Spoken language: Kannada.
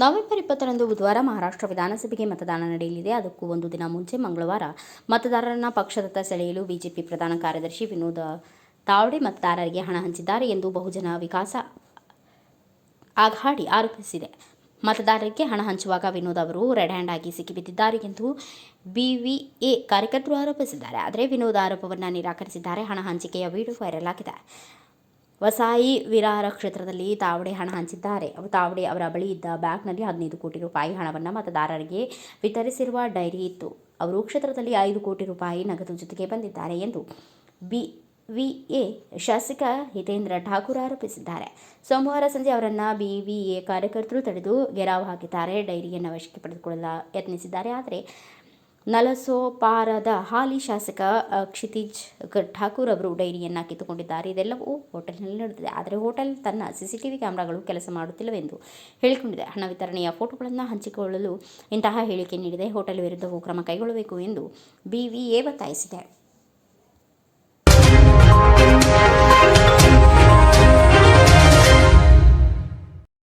ನವೆಂಬರ್ ಇಪ್ಪತ್ತರಂದು ಬುಧವಾರ ಮಹಾರಾಷ್ಟ್ರ ವಿಧಾನಸಭೆಗೆ ಮತದಾನ ನಡೆಯಲಿದೆ. ಅದಕ್ಕೂ ಒಂದು ದಿನ ಮುಂಚೆ ಮಂಗಳವಾರ ಮತದಾರರನ್ನ ಪಕ್ಷದತ್ತ ಸೆಳೆಯಲು ಬಿಜೆಪಿ ಪ್ರಧಾನ ಕಾರ್ಯದರ್ಶಿ ವಿನೋದ ತಾವಡೆ ಮತದಾರರಿಗೆ ಹಣ ಹಂಚಿದ್ದಾರೆ ಎಂದು ಬಹುಜನ ವಿಕಾಸ ಆಘಾಡಿ ಆರೋಪಿಸಿದೆ. ಮತದಾರರಿಗೆ ಹಣ ಹಂಚುವಾಗ ವಿನೋದ್ ಅವರು ರೆಡ್ ಹ್ಯಾಂಡ್ ಆಗಿ ಸಿಕ್ಕಿಬಿದ್ದಿದ್ದಾರೆ ಎಂದು ಬಿವಿಎ ಕಾರ್ಯಕರ್ತರು ಆರೋಪಿಸಿದ್ದಾರೆ. ಆದರೆ ವಿನೋದ್ ಆರೋಪವನ್ನು ನಿರಾಕರಿಸಿದ್ದಾರೆ. ಹಣ ಹಂಚಿಕೆಯ ವಿಡಿಯೋ ವೈರಲ್ ಆಗಿದೆ. ವಸಾಯಿ ವಿರಾರ ಕ್ಷೇತ್ರದಲ್ಲಿ ತಾವಡೆ ಹಣ ಹಂಚಿದ್ದಾರೆ. ತಾವಡೆ ಅವರ ಬಳಿ ಇದ್ದ ಬ್ಯಾಂಕ್ನಲ್ಲಿ ಹದಿನೈದು ಕೋಟಿ ರೂಪಾಯಿ ಹಣವನ್ನು ಮತದಾರರಿಗೆ ವಿತರಿಸಿರುವ ಡೈರಿ ಇತ್ತು. ಅವರು ಕ್ಷೇತ್ರದಲ್ಲಿ ಐದು ಕೋಟಿ ರೂಪಾಯಿ ನಗದು ಜೊತೆಗೆ ಬಂದಿದ್ದಾರೆ ಎಂದು ಬಿ, ವಿಎ ಶಾಸಕ ಹಿತೇಂದ್ರ ಠಾಕೂರ್ ಆರೋಪಿಸಿದ್ದಾರೆ. ಸೋಮವಾರ ಸಂಜೆ ಅವರನ್ನ ಬಿವಿಎ ಕಾರ್ಯಕರ್ತರು ತಡೆದು ಗೆರಾವ್ ಹಾಕಿದ್ದಾರೆ. ಡೈರಿಯನ್ನು ವಶಕ್ಕೆ ಪಡೆದುಕೊಳ್ಳಲು ಯತ್ನಿಸಿದ್ದಾರೆ. ಆದರೆ ನಲಸೋಪಾರದ ಹಾಲಿ ಶಾಸಕ ಕ್ಷಿತಿಜ್ ಠಾಕೂರ್ ಅವರು ಡೈರಿಯನ್ನು ಕಿತ್ತುಕೊಂಡಿದ್ದಾರೆ. ಇದೆಲ್ಲವೂ ಹೋಟೆಲ್ನಲ್ಲಿ ನಡೆದಿದೆ. ಆದರೆ ಹೋಟೆಲ್ ತನ್ನ ಸಿಸಿಟಿವಿ ಕ್ಯಾಮೆರಾಗಳು ಕೆಲಸ ಮಾಡುತ್ತಿಲ್ಲವೆಂದು ಹೇಳಿಕೊಂಡಿದೆ. ಹಣ ವಿತರಣೆಯ ಫೋಟೋಗಳನ್ನು ಹಂಚಿಕೊಳ್ಳಲು ಇಂತಹ ಹೇಳಿಕೆ ನೀಡಿದೆ. ಹೋಟೆಲ್ ವಿರುದ್ಧವೂ ಕ್ರಮ ಕೈಗೊಳ್ಳಬೇಕು ಎಂದು ಬಿವಿಎ ಒತ್ತಾಯಿಸಿದೆ.